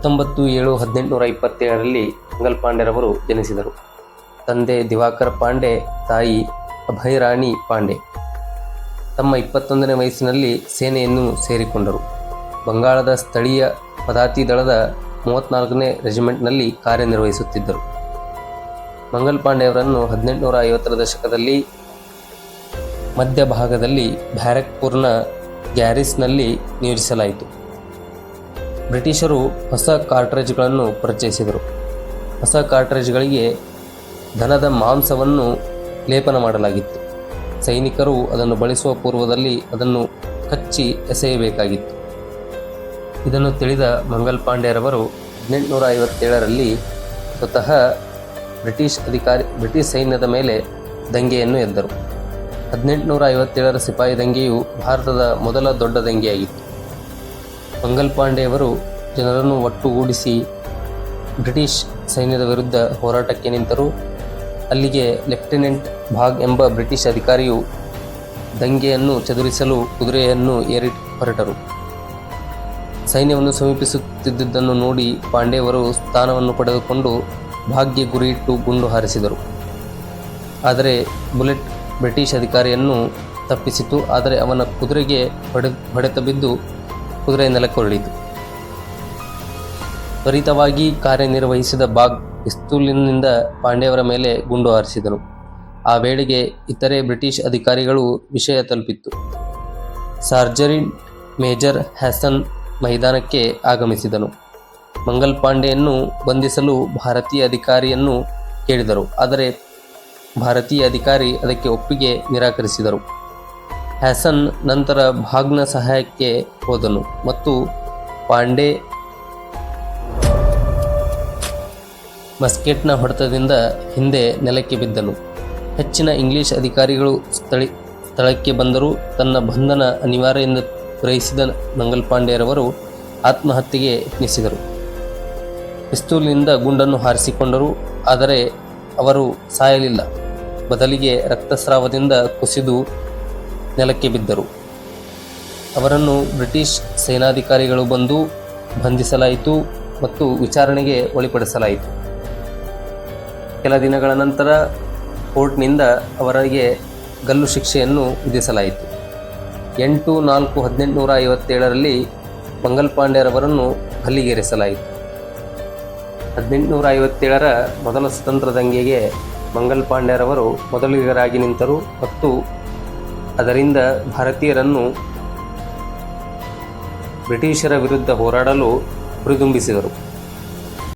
ಹತ್ತೊಂಬತ್ತು ಏಳು ಹದಿನೆಂಟುನೂರ ಇಪ್ಪತ್ತೇಳರಲ್ಲಿ ಮಂಗಲ್ ಪಾಂಡೆರವರು ಜನಿಸಿದರು. ತಂದೆ ದಿವಾಕರ್ ಪಾಂಡೆ, ತಾಯಿ ಅಭಯರಾಣಿ ಪಾಂಡೆ. ತಮ್ಮ ಇಪ್ಪತ್ತೊಂದನೇ ವಯಸ್ಸಿನಲ್ಲಿ ಸೇನೆಯನ್ನು ಸೇರಿಕೊಂಡರು. ಬಂಗಾಳದ ಸ್ಥಳೀಯ ಪದಾತಿ ದಳದ ಮೂವತ್ತ್ನಾಲ್ಕನೇ ರೆಜಿಮೆಂಟ್ನಲ್ಲಿ ಕಾರ್ಯನಿರ್ವಹಿಸುತ್ತಿದ್ದರು. ಮಂಗಲ್ ಪಾಂಡೆಯವರನ್ನು ಹದಿನೆಂಟುನೂರ ಐವತ್ತರ ದಶಕದಲ್ಲಿ ಮಧ್ಯಭಾಗದಲ್ಲಿ ಬ್ಯಾರಕ್ಪುರ್ನ ಗ್ಯಾರಿಸ್ನಲ್ಲಿ ನಿಯೋಜಿಸಲಾಯಿತು. ಬ್ರಿಟಿಷರು ಹೊಸ ಕಾರ್ಟ್ರೇಜ್ಗಳನ್ನು ಪರಿಚಯಿಸಿದರು ಹೊಸ ಕಾರ್ಟ್ರೇಜ್ಗಳಿಗೆ ದನದ ಮಾಂಸವನ್ನು ಲೇಪನ ಮಾಡಲಾಗಿತ್ತು. ಸೈನಿಕರು ಅದನ್ನು ಬಳಸುವ ಪೂರ್ವದಲ್ಲಿ ಅದನ್ನು ಕಚ್ಚಿ ಎಸೆಯಬೇಕಾಗಿತ್ತು. ಇದನ್ನು ತಿಳಿದ ಮಂಗಲ್ ಪಾಂಡೆರವರು ಹದಿನೆಂಟುನೂರ ಐವತ್ತೇಳರಲ್ಲಿ ಸ್ವತಃ ಬ್ರಿಟಿಷ್ ಅಧಿಕಾರಿ, ಬ್ರಿಟಿಷ್ ಸೈನ್ಯದ ಮೇಲೆ ದಂಗೆಯನ್ನು ಎದ್ದರು. ಹದಿನೆಂಟುನೂರ ಐವತ್ತೇಳರ ಸಿಪಾಯಿ ದಂಗೆಯು ಭಾರತದ ಮೊದಲ ದೊಡ್ಡ ದಂಗೆಯಾಗಿತ್ತು. ಮಂಗಲ್ ಪಾಂಡೆಯವರು ಜನರನ್ನು ಒಟ್ಟುಗೂಡಿಸಿ ಬ್ರಿಟಿಷ್ ಸೈನ್ಯದ ವಿರುದ್ಧ ಹೋರಾಟಕ್ಕೆ ನಿಂತರು. ಅಲ್ಲಿಗೆ ಲೆಫ್ಟಿನೆಂಟ್ ಭಾಗ್ ಎಂಬ ಬ್ರಿಟಿಷ್ ಅಧಿಕಾರಿಯು ದಂಗೆಯನ್ನು ಚದುರಿಸಲು ಕುದುರೆಯನ್ನು ಏರಿ ಹೊರಟರು. ಸೈನ್ಯವನ್ನು ಸಮೀಪಿಸುತ್ತಿದ್ದುದನ್ನು ನೋಡಿ ಪಾಂಡೆಯವರು ಸ್ಥಾನವನ್ನು ಪಡೆದುಕೊಂಡು ಭಾಗ್ಯ ಗುರಿಯಿಟ್ಟು ಗುಂಡು ಹಾರಿಸಿದರು. ಆದರೆ ಬುಲೆಟ್ ಬ್ರಿಟಿಷ್ ಅಧಿಕಾರಿಯನ್ನು ತಪ್ಪಿಸಿತು. ಆದರೆ ಅವನ ಕುದುರೆಗೆ ಹೊಡೆ ಹೊಡೆತ ಬಿದ್ದು ಕುದುರೆ ನೆಲಕ್ಕೊರಳಿತು. ತ್ವರಿತವಾಗಿ ಕಾರ್ಯನಿರ್ವಹಿಸಿದ ಬಾಗ್ ಪಿಸ್ತೂಲಿನಿಂದ ಪಾಂಡೆಯವರ ಮೇಲೆ ಗುಂಡು ಹಾರಿಸಿದನು. ಆ ವೇಳೆಗೆ ಇತರೆ ಬ್ರಿಟಿಷ್ ಅಧಿಕಾರಿಗಳು ವಿಷಯ ತಲುಪಿತ್ತು. ಸಾರ್ಜರಿಂಟ್ ಮೇಜರ್ ಹ್ಯಾಸನ್ ಮೈದಾನಕ್ಕೆ ಆಗಮಿಸಿದನು. ಮಂಗಲ್ ಪಾಂಡೆಯನ್ನು ಬಂಧಿಸಲು ಭಾರತೀಯ ಅಧಿಕಾರಿಯನ್ನು ಕೇಳಿದರು, ಆದರೆ ಭಾರತೀಯ ಅಧಿಕಾರಿ ಅದಕ್ಕೆ ಒಪ್ಪಿಗೆ ನಿರಾಕರಿಸಿದರು. ಹ್ಯಾಸನ್ ನಂತರ ಭಾಗ್ನ ಸಹಾಯಕ್ಕೆ ಹೋದನು ಮತ್ತು ಪಾಂಡೆ ಮಸ್ಕೆಟ್ನ ಹೊಡೆತದಿಂದ ಹಿಂದೆ ನೆಲಕ್ಕೆ ಬಿದ್ದನು. ಹೆಚ್ಚಿನ ಇಂಗ್ಲಿಷ್ ಅಧಿಕಾರಿಗಳು ಸ್ಥಳಿ, ಸ್ಥಳಕ್ಕೆ ಬಂದರೂ ತನ್ನ ಬಂಧನ ಅನಿವಾರ್ಯ ಎಂದು ಗ್ರಹಿಸಿದ ಮಂಗಲ್ ಪಾಂಡೆಯರವರು ಆತ್ಮಹತ್ಯೆಗೆ ಯತ್ನಿಸಿದರು. ಪಿಸ್ತೂಲಿನಿಂದ ಗುಂಡನ್ನು ಹಾರಿಸಿಕೊಂಡರು, ಆದರೆ ಅವರು ಸಾಯಲಿಲ್ಲ. ಬದಲಿಗೆ ರಕ್ತಸ್ರಾವದಿಂದ ಕುಸಿದು ನೆಲಕ್ಕೆ ಬಿದ್ದರು. ಅವರನ್ನು ಬ್ರಿಟಿಷ್ ಸೇನಾಧಿಕಾರಿಗಳು ಬಂದು ಬಂಧಿಸಲಾಯಿತು ಮತ್ತು ವಿಚಾರಣೆಗೆ ಒಳಪಡಿಸಲಾಯಿತು. ಕೆಲ ದಿನಗಳ ನಂತರ ಕೋರ್ಟ್ನಿಂದ ಅವರಿಗೆ ಗಲ್ಲು ಶಿಕ್ಷೆಯನ್ನು ವಿಧಿಸಲಾಯಿತು. ಎಂಟು ನಾಲ್ಕು ಹದಿನೆಂಟುನೂರ ಐವತ್ತೇಳರಲ್ಲಿ ಮಂಗಲ್ ಪಾಂಡ್ಯರವರನ್ನು ಗಲ್ಲಿಗೇರಿಸಲಾಯಿತು ಹದಿನೆಂಟುನೂರ ಐವತ್ತೇಳರ ಮೊದಲ ಸ್ವತಂತ್ರ ದಂಗೆಗೆ ಮಂಗಲ್ ಪಾಂಡ್ಯರವರು ಮೊದಲಿಗರಾಗಿ ನಿಂತರು ಮತ್ತು ಅದರಿಂದ ಭಾರತೀಯರನ್ನು ಬ್ರಿಟಿಷರ ವಿರುದ್ಧ ಹೋರಾಡಲು ಹುರಿದುಂಬಿಸಿದರು.